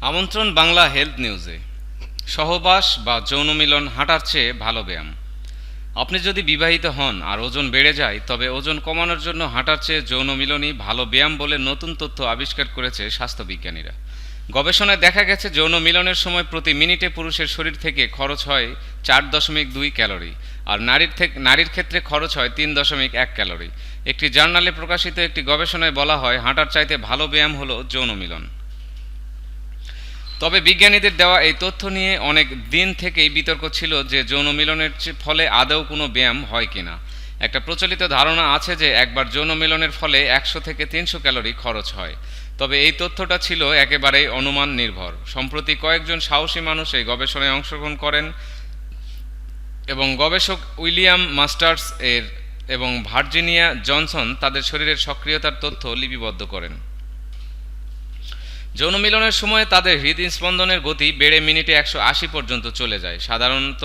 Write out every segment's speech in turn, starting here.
আমন্ত্রণ বাংলা হেলথ নিউজে। সহবাস বা যৌন মিলন হাঁটার চেয়ে ভালো ব্যায়াম। আপনি যদি বিবাহিত হন আর ওজন বেড়ে যায়, তবে ওজন কমানোর জন্য হাঁটার চেয়ে যৌন মিলনই ভালো ব্যায়াম বলে নতুন তথ্য আবিষ্কার করেছে স্বাস্থ্যবিজ্ঞানীরা গবেষণায় দেখা গেছে, যৌন মিলনের সময় প্রতি মিনিটে পুরুষের শরীর থেকে খরচ হয় চার দশমিক দুই ক্যালোরি, আর নারীর থেকে, নারীর ক্ষেত্রে খরচ হয় তিন দশমিক এক ক্যালোরি। একটি জার্নালে প্রকাশিত একটি গবেষণায় বলা হয়, হাঁটার চাইতে ভালো ব্যায়াম হলো যৌন মিলন। তবে বিজ্ঞানীদের দেওয়া এই তথ্য নিয়ে অনেক দিন থেকেই বিতর্ক ছিল যে যৌন মিলনের ফলে আদৌ কোনো ব্যায়াম হয় কিনা। একটা প্রচলিত ধারণা আছে যে একবার যৌন মিলনের ফলে একশো থেকে তিনশো ক্যালোরি খরচ হয়। তবে এই তথ্যটা ছিল একেবারেই অনুমান নির্ভর। সম্প্রতি কয়েকজন সাহসী মানুষ এই গবেষণায় অংশগ্রহণ করেন এবং গবেষক উইলিয়াম মাস্টার্স এর এবং ভার্জিনিয়া জনসন তাদের শরীরের সক্রিয়তার তথ্য লিপিবদ্ধ করেন। যৌন মিলনের সময় তাদের হৃদস্পন্দনের গতি বেড়ে মিনিটে একশো আশি পর্যন্ত চলে যায়। সাধারণত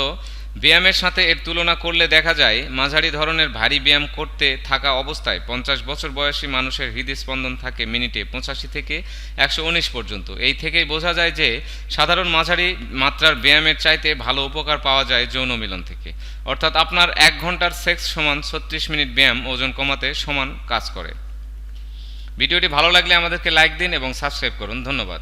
ব্যায়ামের সাথে এর তুলনা করলে দেখা যায়, মাঝারি ধরনের ভারী ব্যায়াম করতে থাকা অবস্থায় পঞ্চাশ বছর বয়সী মানুষের হৃদস্পন্দন থাকে মিনিটে পঁচাশি থেকে একশো উনিশ পর্যন্ত। এই থেকেই বোঝা যায় যে, সাধারণ মাঝারি মাত্রার ব্যায়ামের চাইতে ভালো উপকার পাওয়া যায় যৌন মিলন থেকে। অর্থাৎ আপনার এক ঘণ্টার সেক্স সমান ছত্রিশ মিনিট ব্যায়াম ওজন কমাতে সমান কাজ করে। ভিডিওটি ভালো লাগলে আমাদেরকে লাইক দিন এবং সাবস্ক্রাইব করুন। ধন্যবাদ।